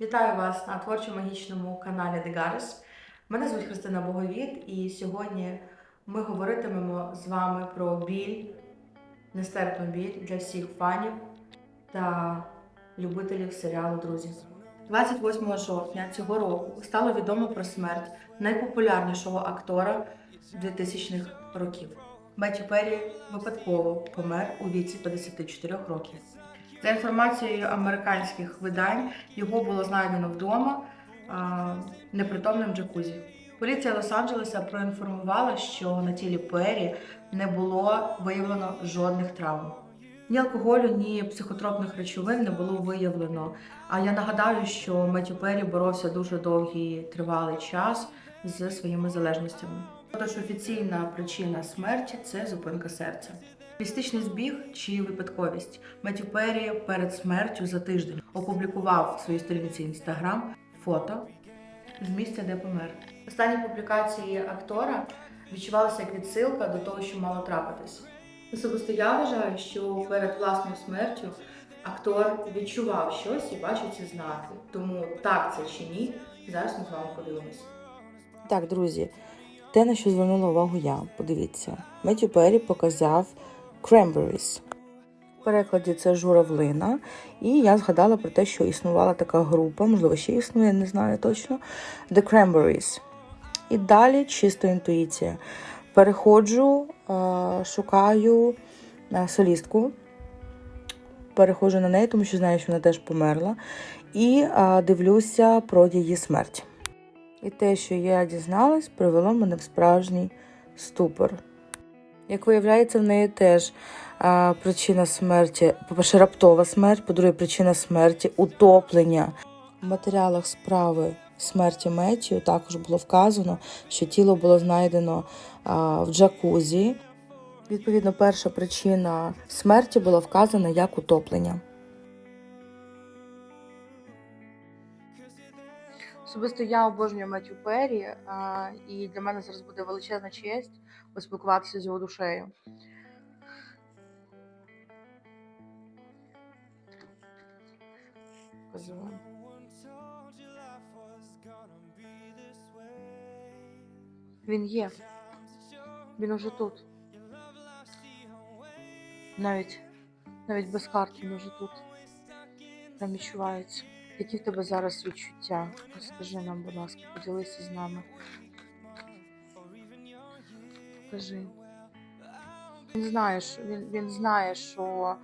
Вітаю вас на творчо-магічному каналі Дегарес. Мене звуть Христина Боговіт, і сьогодні ми говоритимемо з вами про біль, нестерпну біль для всіх фанів та любителів серіалу Друзі. 28 жовтня цього року стало відомо про смерть найпопулярнішого актора 2000-х років. Меттю Перрі випадково помер у віці 54 років. За інформацією американських видань, його було знайдено вдома непритомним джакузі. Поліція Лос-Анджелеса проінформувала, що на тілі Перрі не було виявлено жодних травм. Ні алкоголю, ні психотропних речовин не було виявлено. А я нагадаю, що Меттю Перрі боровся дуже довгий тривалий час з своїми залежностями. Тож офіційна причина смерті це зупинка серця. Містичний збіг чи випадковість Меттю Перрі перед смертю за тиждень опублікував в своїй сторінці інстаграм фото з місця, де помер. Останні публікації актора відчувалися як відсилка до того, що мало трапитись. Особисто я вважаю, що перед власною смертю актор відчував щось і бачив ці знаки. Тому так це чи ні, зараз ми з вами подивимося. Так, друзі, те, на що звернула увагу я, подивіться. Меттю Перрі показав Cranberries. В перекладі це журавлина. І я згадала про те, що існувала така група, можливо, ще існує, не знаю точно. The Cranberries. І далі чисто інтуїція. Переходжу, е, шукаю е, солістку. Переходжу на неї, тому що знаю, що вона теж померла. І е, дивлюся про її смерть. І те, що я дізналась, привело мене в справжній ступор. Як виявляється, в неї теж а, причина смерті, по-перше, раптова смерть, по-друге, причина смерті утоплення. В матеріалах справи смерті Меттію також було вказано, що тіло було знайдено а, в джакузі. Відповідно, перша причина смерті була вказана як утоплення. Особисто я обожнюю Меттю Перрі, і для мене зараз буде величезна честь поспілкуватися з його душею. Він є. Він уже тут. Навіть, навіть без карт він уже тут. Прям відчувається. Які в тебе зараз відчуття? Розкажи нам, будь ласка, поділися з нами. Покажи. Він знає, що він, він знає, що,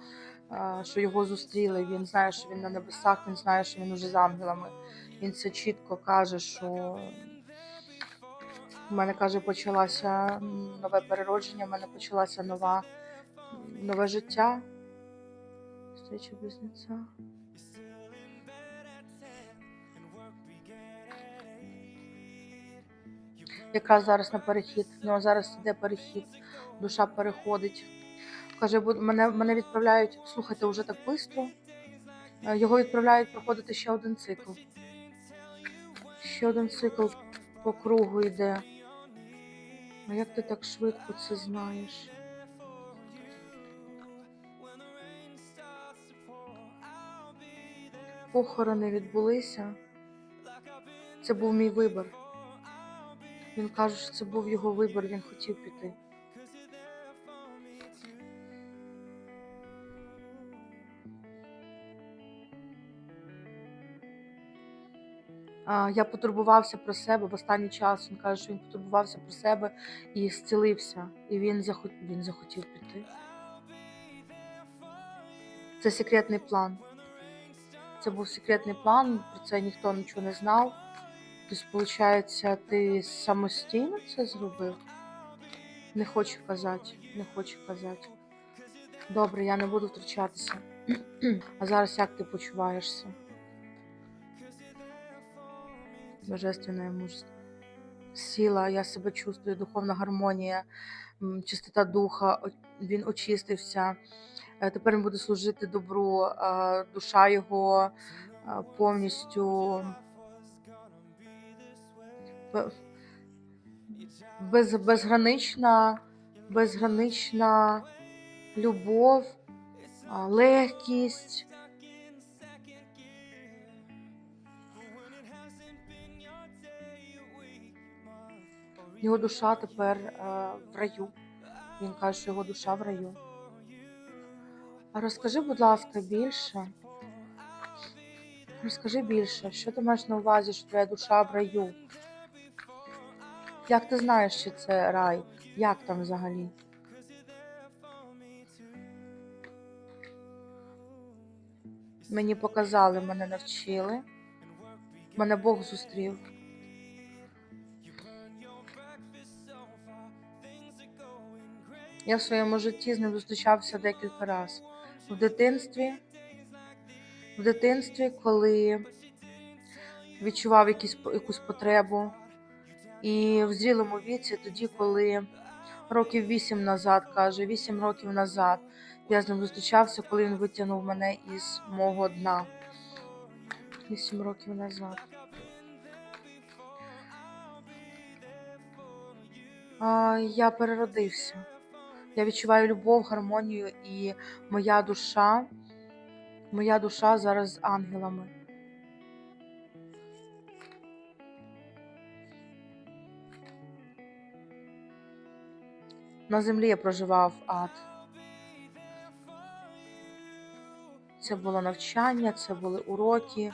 е, що його зустріли. Він знає, що він на небесах, він знає, що він уже з ангелами. Він це чітко каже, що в мене каже, почалося нове переродження, в мене почалося нова, нове життя. Встреча близнеця. Якраз зараз на перехід. В нього зараз іде перехід, душа переходить. Каже, «Бу- мене, мене відправляють, слухайте, вже так швидко. Його відправляють проходити ще один цикл. Ще один цикл по кругу йде. А як ти так швидко це знаєш? Похорони відбулися. Це був мій вибір. Він каже, що це був його вибір, він хотів піти. Я потурбувався про себе в останній час. Він каже, що він потурбувався про себе і зцілився. І він, захот... він захотів піти. Це секретний план. Це був секретний план, про це ніхто нічого не знав. Тобто, виходить, ти самостійно це зробив? Не хочу казати, не хочу казати. Добре, я не буду втручатися. А зараз як ти почуваєшся? Божественне мужество. Сила, я себе чувствую, духовна гармонія, чистота духа, він очистився. Е, Тепер він буде служити добру, душа його повністю б- без, безгранична, безгранична любов, легкість. Його душа тепер е, в раю. Він каже, що його душа в раю. А розкажи, будь ласка, більше. Розкажи більше, що ти маєш на увазі, що твоя душа в раю. Як ти знаєш, що це рай? Як там взагалі? Мені показали, мене навчили. Мене Бог зустрів. Я в своєму житті з ним зустрічався декілька разів. В дитинстві, в дитинстві, коли відчував якісь, якусь потребу, і в зрілому віці, тоді, коли років вісім назад, каже, вісім років назад, я з ним зустрічався, коли він витягнув мене із мого дна. Вісім років назад. А, я переродився. Я відчуваю любов, гармонію, і моя душа, моя душа зараз з ангелами. На землі я проживав ад. Це було навчання, це були уроки,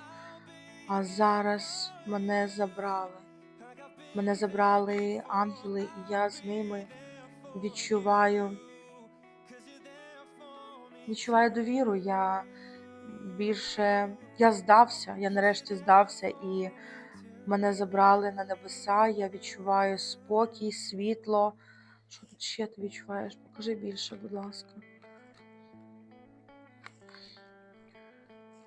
а зараз мене забрали. Мене забрали ангели, і я з ними відчуваю, відчуваю довіру. Я більше я здався, я нарешті здався, і мене забрали на небеса. Я відчуваю спокій, світло. Що тут ще ти відчуваєш? Покажи більше, будь ласка.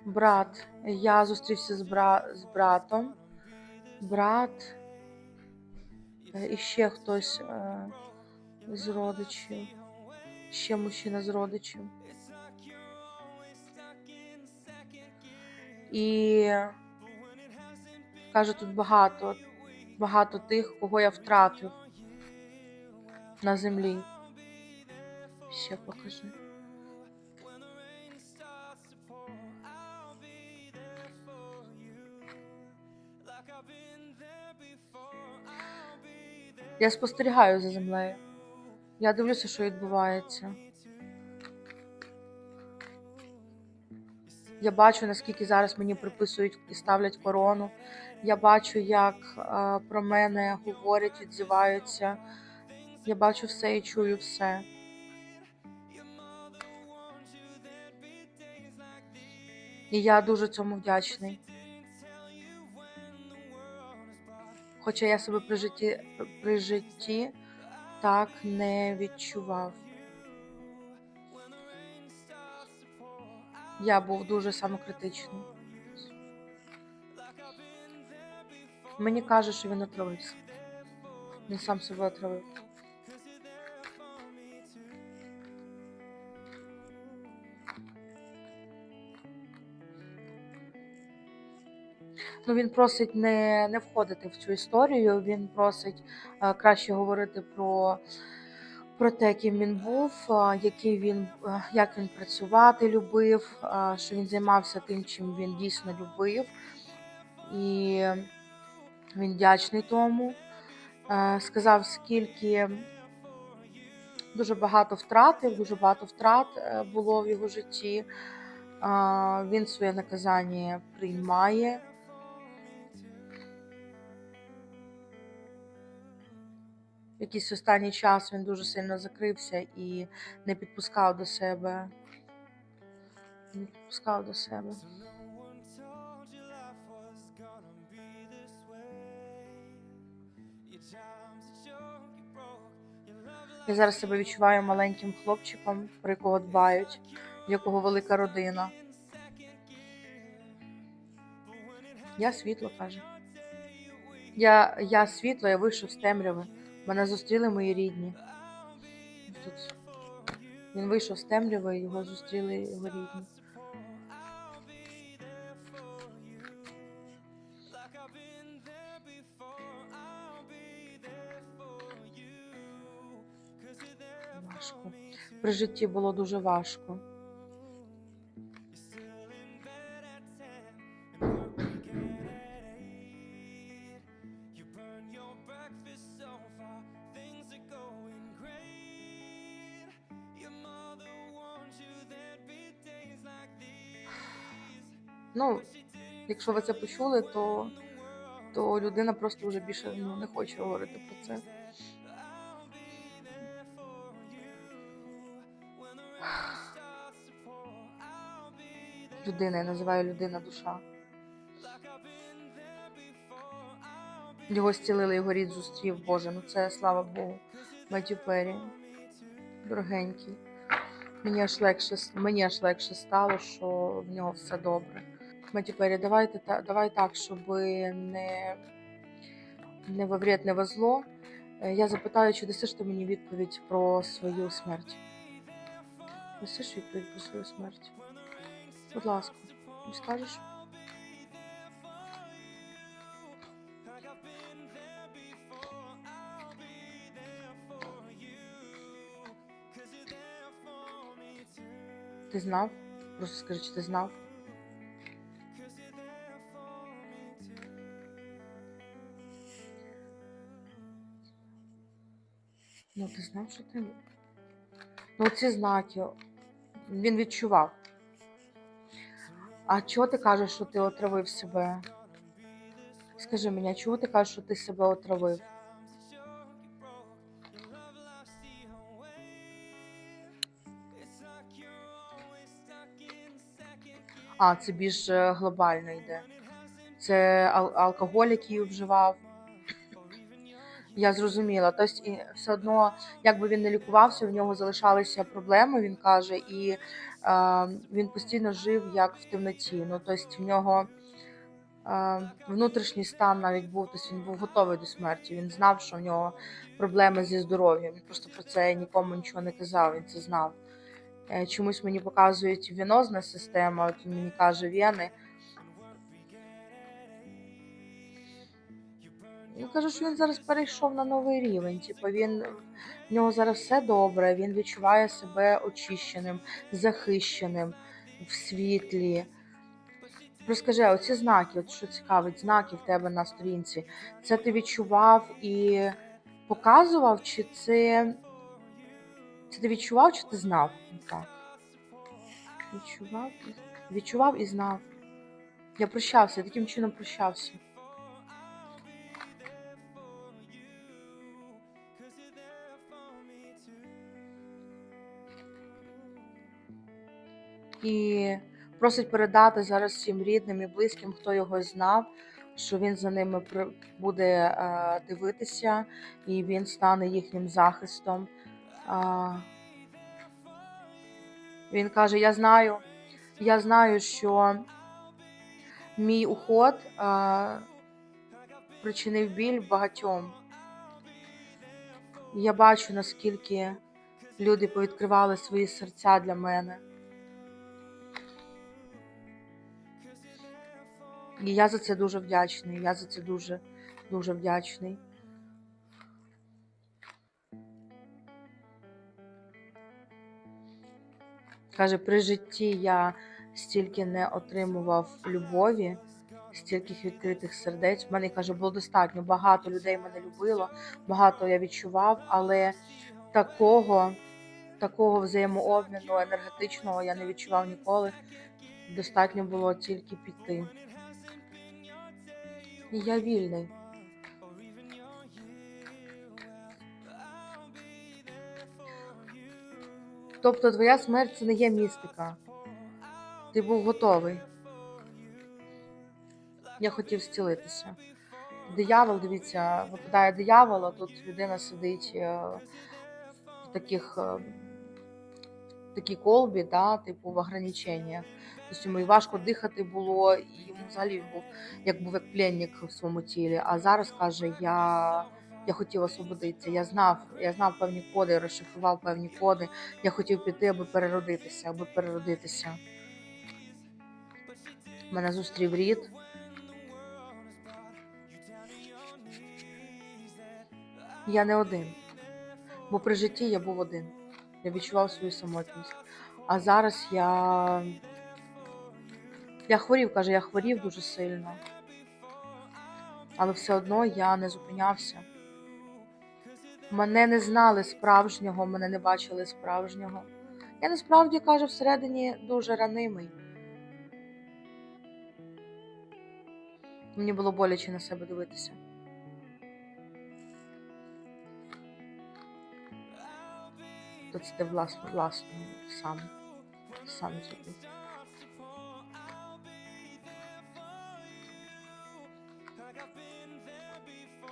Брат. Я зустрівся з, бра... з братом. Брат. е, І ще хтось е, з родичів. Ще мужчина з родичів. І каже, тут багато, багато тих, кого я втратив на землі. Ще покажи. Я спостерігаю за землею. Я дивлюся, що відбувається. Я бачу, наскільки зараз мені приписують і ставлять корону. Я бачу, як е, про мене говорять, відзиваються. Я бачу все і чую все. І я дуже цьому вдячний. Хоча я себе при житті, при житті так не відчував. Я був дуже самокритичний. Мені каже, що він отравився. Він сам себе отравив. Ну, він просить не, не входити в цю історію. Він просить е, краще говорити про, про те, ким він був, е, який він, е, як він працювати любив, що він займався тим, чим він дійсно любив. І він вдячний тому. Сказав, скільки дуже багато втратив, дуже багато втрат було в його житті. Він своє наказання приймає. Якийсь останній час він дуже сильно закрився і не підпускав до себе. Не підпускав до себе. Я зараз себе відчуваю маленьким хлопчиком, про якого дбають, якого велика родина. Я світло каже. Я, я світло, я вийшов з темряви. Мене зустріли мої рідні. Тут він вийшов з темряви, його зустріли його рідні. Важко. При житті було дуже важко. Якщо ви це почули, то, то людина просто вже більше ну, не хоче говорити про це. Людина, я називаю людина душа. Його зцілили, його рід зустрів, Боже, ну це слава Богу. Меттю Перрі, дорогенький. Мені аж легше, мені аж легше стало, що в нього все добре. Меттю Перрі, давайте, давай так, щоб не, не во вред, не во зло. Е, Я запитаю, чи дасиш ти мені відповідь про свою смерть? Дасиш відповідь про свою смерть? Будь ласка, не скажеш? Ти знав? Просто скажи, чи ти знав? Ну, ти знав, що ти. Ну, ці знаки. Він відчував. А чого ти кажеш, що ти отравив себе? Скажи мені, чого ти кажеш, що ти себе отравив? А, це більш е, глобально йде. Це ал- алкоголь, який вживав. Я зрозуміла. Тобто, і все одно, як би він не лікувався, в нього залишалися проблеми, він каже, і е, він постійно жив як в темноті. Ну, тобто, в нього е, внутрішній стан навіть був, тобто він був готовий до смерті. Він знав, що в нього проблеми зі здоров'ям. Він просто про це нікому нічого не казав, він це знав. Е, Чомусь мені показують венозна система, от він мені каже вени. Він каже, що він зараз перейшов на новий рівень. Типу він в нього зараз все добре, він відчуває себе очищеним, захищеним в світлі. Розкажи, оці знаки, от що цікавить, знаки в тебе на сторінці. Це ти відчував і показував, чи це. Це ти відчував, чи ти знав? Так. Відчував, відчував і знав. Я прощався, я таким чином прощався. І просить передати зараз всім рідним і близьким, хто його знав, що він за ними буде е, дивитися, і він стане їхнім захистом. Він каже: Я знаю, я знаю, що мій уход е, причинив біль багатьом. Я бачу, наскільки люди повідкривали свої серця для мене. І я за це дуже вдячний. Я за це дуже, дуже вдячний. Каже, при житті я стільки не отримував любові, стільки відкритих сердець. У мене каже, було достатньо. Багато людей мене любило, багато я відчував, але такого, такого взаємообміну енергетичного я не відчував ніколи. Достатньо було тільки піти. І я вільний. Тобто твоя смерть це не є містика. Ти був готовий. Я хотів зцілитися. Диявол, дивіться, випадає диявол, а тут людина сидить е, в таких е, в такій колбі, да, типу в ограниченнях. Тобто йому і важко дихати було, і йому взагалі був як був як пленник в своєму тілі. А зараз каже: я, я хотів освободитися. Я знав, я знав певні коди, розшифрував певні коди. Я хотів піти, аби переродитися, аби переродитися. Мене зустрів рід. Я не один. Бо при житті я був один. Я відчував свою самотність. А зараз я. Я хворів, каже, я хворів дуже сильно. Але все одно я не зупинявся. Мене не знали справжнього, мене не бачили справжнього. Я насправді каже, всередині дуже ранимий. Мені було боляче на себе дивитися. Тут це ти власно, власно сам, сам зробив.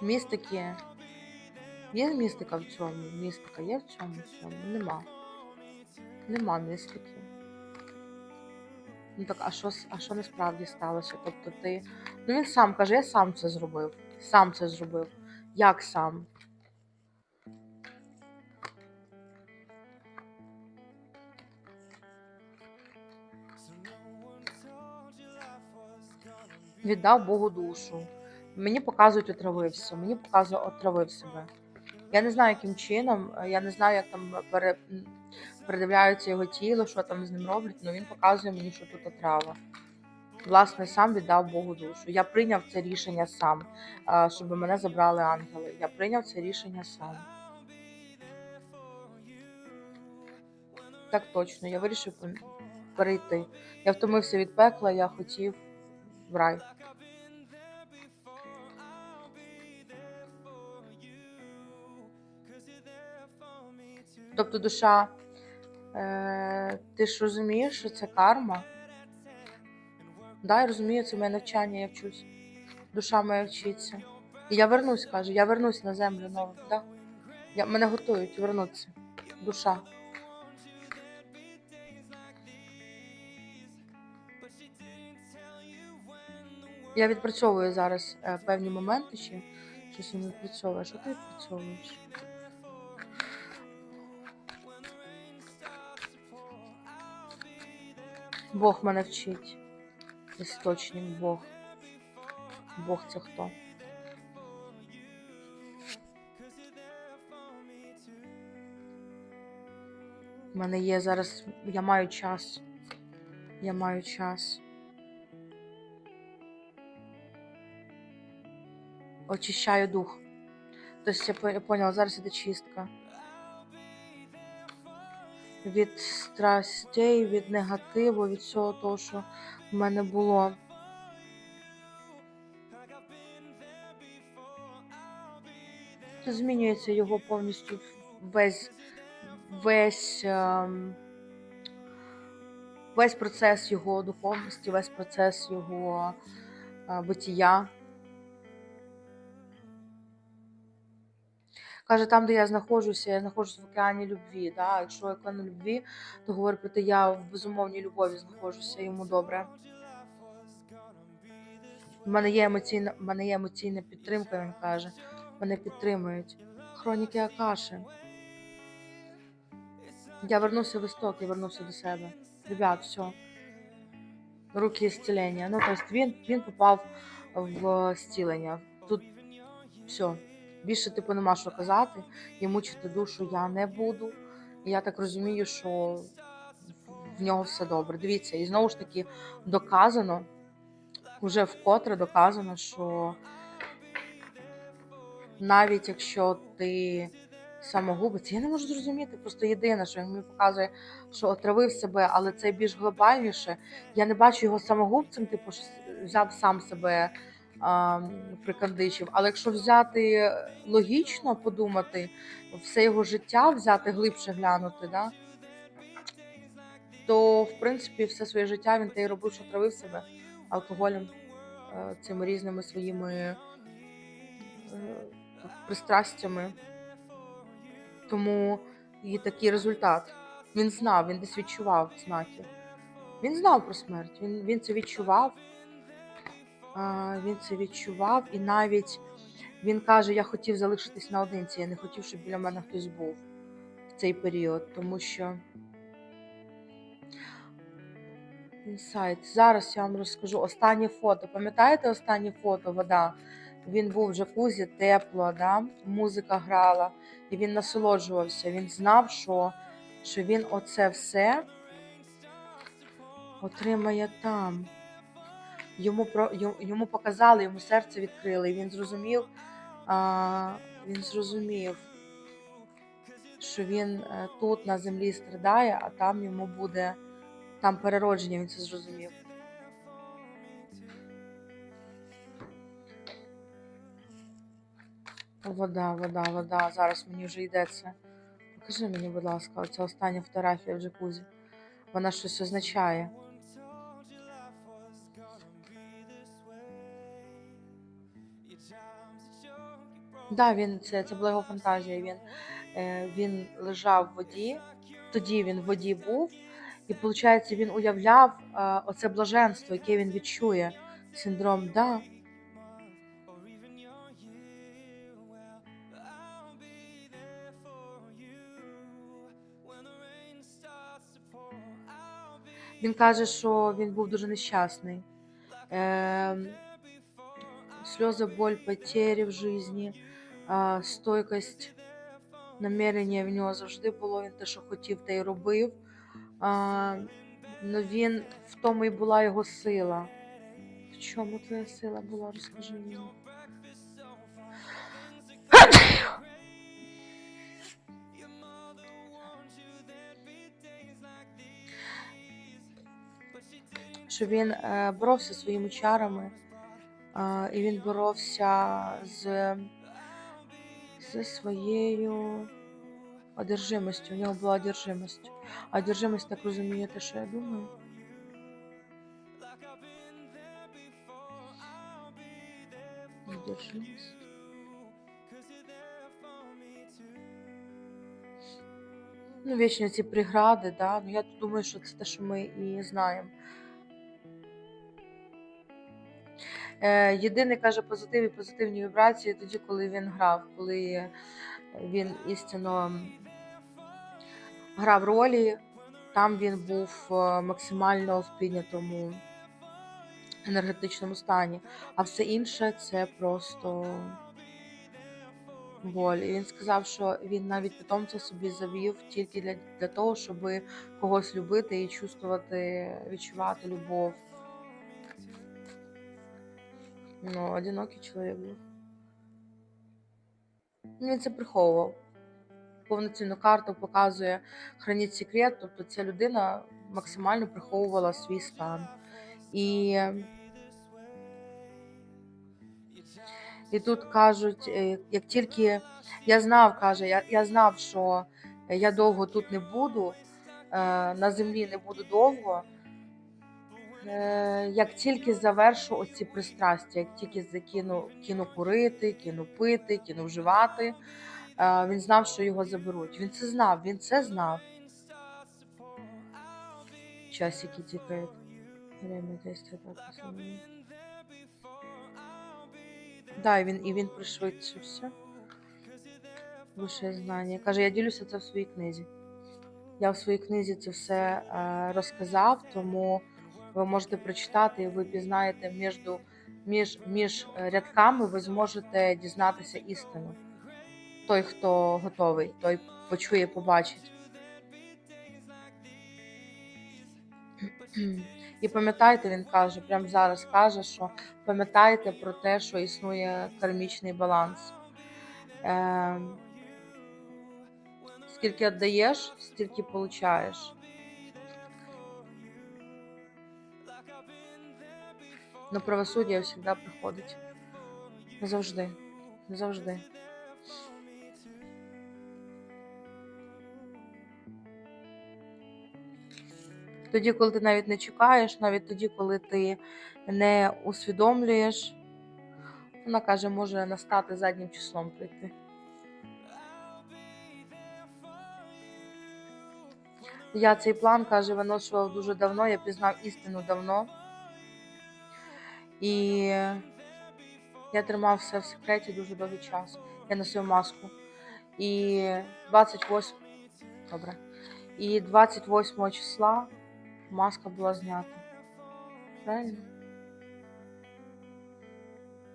Містики. Є містика в цьому? Містика є в цьому всьому? Нема. Нема містики. Ну так, а що, а що насправді сталося? Тобто ти. Ну він сам каже, я сам це зробив. Сам це зробив. Як сам? Віддав Богу душу. Мені показують, отравився. Мені показує, отравив себе. Я не знаю, яким чином, е, я не знаю, як там пере... передивляються його тіло, що там з ним роблять, але він показує мені, що тут отрава. Власне, сам віддав Богу душу. Я прийняв це рішення сам, щоб мене забрали ангели. Я прийняв це рішення сам. Так точно, я вирішив перейти. Я втомився від пекла, я хотів в рай. Тобто душа, е, ти ж розумієш, що це карма? Да, я розумію, це моє навчання, я вчусь. Душа моя вчиться. І я вернусь, каже, я вернусь на землю нову. Да? Я, мене готують вернутися. Душа. Я відпрацьовую зараз е, певні моменти ще. Щось він відпрацьовує. Що ти відпрацьовуєш? Бог мене вчить. Істочник Бог. Бог це хто? У мене є зараз. Я маю час. Я маю час. Очищаю дух. Тобто я поняла, зараз іде чистка. Від страстей, від негативу, від всього того, що в мене було. Це змінюється його повністю весь весь, ем, весь процес його духовності, весь процес його е, битія. Каже, там, де я знаходжуся, я знаходжусь в океані любві. Да? Якщо океан любві, то говорить про те, я в безумовній любові знаходжуся, йому добре. У мене є емоційна, в мене є емоційна підтримка, він каже. Мене підтримують. Хроніки Акаши. Я вернуся в істок, я вернуся до себе. Ребят, все. Руки зцілення. Ну, тобто він, він попав в зцілення. Тут все. Більше типу нема що казати. І мучити душу я не буду. І я так розумію, що в нього все добре. Дивіться, і знову ж таки доказано, вже вкотре доказано, що навіть якщо ти самогубець, я не можу зрозуміти. Просто єдине, що він мені показує, що отравив себе, але це більш глобальніше. Я не бачу його самогубцем, типу, що взяв сам себе а, прикандичив. Але якщо взяти логічно подумати, все його життя взяти глибше глянути, да, то в принципі все своє життя він те й робив, що травив себе алкоголем, е, цими різними своїми е, пристрастями. Тому і такий результат. Він знав, він десь відчував знаки. Він знав про смерть, він, він це відчував. Він це відчував, і навіть він каже: я хотів залишитись наодинці, я не хотів, щоб біля мене хтось був в цей період, тому що. Інсайт. Зараз я вам розкажу останнє фото. Пам'ятаєте останнє фото? Вода? Він був в джакузі, тепло, да? музика грала, і він насолоджувався. Він знав, що, що він оце все отримає там йому про йому показали, йому серце відкрили. І він зрозумів, а, він зрозумів, що він е, тут на землі страдає, а там йому буде там переродження. Він це зрозумів. Вода, вода, вода. Зараз мені вже йдеться. Покажи мені, будь ласка, оця остання фотографія в джакузі. Вона щось означає. Да, він це, це була його фантазія. Він, е, він лежав в воді, тоді він в воді був, і виходить, він уявляв е, оце блаженство, яке він відчує. Синдром, да. Він каже, що він був дуже нещасний. Е, сльози, боль, потери в житті, стойкость, намірення в нього завжди було. Він те, що хотів, те й робив. А, ну він в тому і була його сила. В чому твоя сила була? Розкажи мені. Що він е, боровся своїми чарами, і він боровся з, зі своєю одержимостю. У нього була одержимость. Одержимость, так розумію, те, що я думаю. Одержимость. Ну, вічні ці прегради, да. Ну, я думаю, що це те, що ми і знаємо. Е, єдине каже позитив і позитивні вібрації тоді, коли він грав, коли він істинно грав ролі, там він був е, максимально в прийнятому енергетичному стані, а все інше це просто боль. І він сказав, що він навіть питомця собі завів тільки для, для того, щоб когось любити і чувствувати, відчувати любов. Ну, одинокий чоловік був. Він це приховував. Повноцінну карту показує храніть секрет, тобто ця людина максимально приховувала свій стан. І, і тут кажуть, е, як тільки я знав, каже, я, я знав, що я довго тут не буду, е, на землі не буду довго. Е, Як тільки завершу оці пристрастя, як тільки закину кину курити, кину пити, кину вживати, е, він знав, що його заберуть. Він це знав, він це знав. Тікають. Время действия. Да, і він, і він пришвидшився. Вище знання. Каже, я ділюся це в своїй книзі. Я в своїй книзі це все е, розказав, тому ви можете прочитати, і ви пізнаєте між, між, між рядками, ви зможете дізнатися істину. Той, хто готовий, той почує, побачить. І пам'ятайте, він каже, прямо зараз каже, що пам'ятайте про те, що існує кармічний баланс. Е, скільки віддаєш, стільки получаєш. Но правосуддя завжди приходить. Завжди. Не завжди. Тоді, коли ти навіть не чекаєш, навіть тоді, коли ти не усвідомлюєш, вона каже, може настати заднім числом прийти. Я цей план каже, виношував дуже давно, я пізнав істину давно. І я тримав все в секреті дуже довгий час. Я носив маску. І 28 добре. І 28 числа маска була знята. Правильно?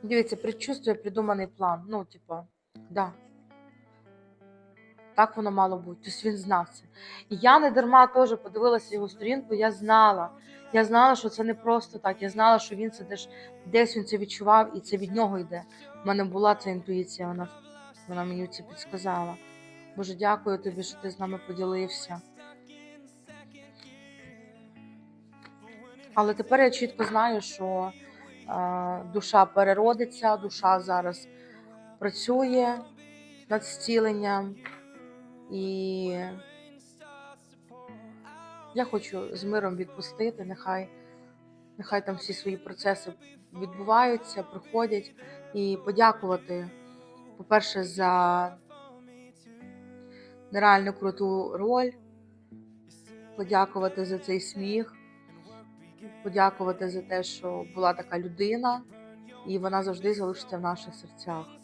Дивіться, предчувствує придуманий план. Ну, типа, да. Так воно мало бути. Тобто він знав це. І я не дарма теж подивилася його сторінку, я знала. Я знала, що це не просто так. Я знала, що він це десь, десь він це відчував, і це від нього йде. У мене була ця інтуїція, вона, вона мені це підсказала. Боже, дякую тобі, що ти з нами поділився. Але тепер я чітко знаю, що е, душа переродиться, душа зараз працює над зціленням. І я хочу з миром відпустити. Нехай, нехай там всі свої процеси відбуваються, проходять. І подякувати, по-перше, за нереально круту роль, подякувати за цей сміх, подякувати за те, що була така людина, і вона завжди залишиться в наших серцях.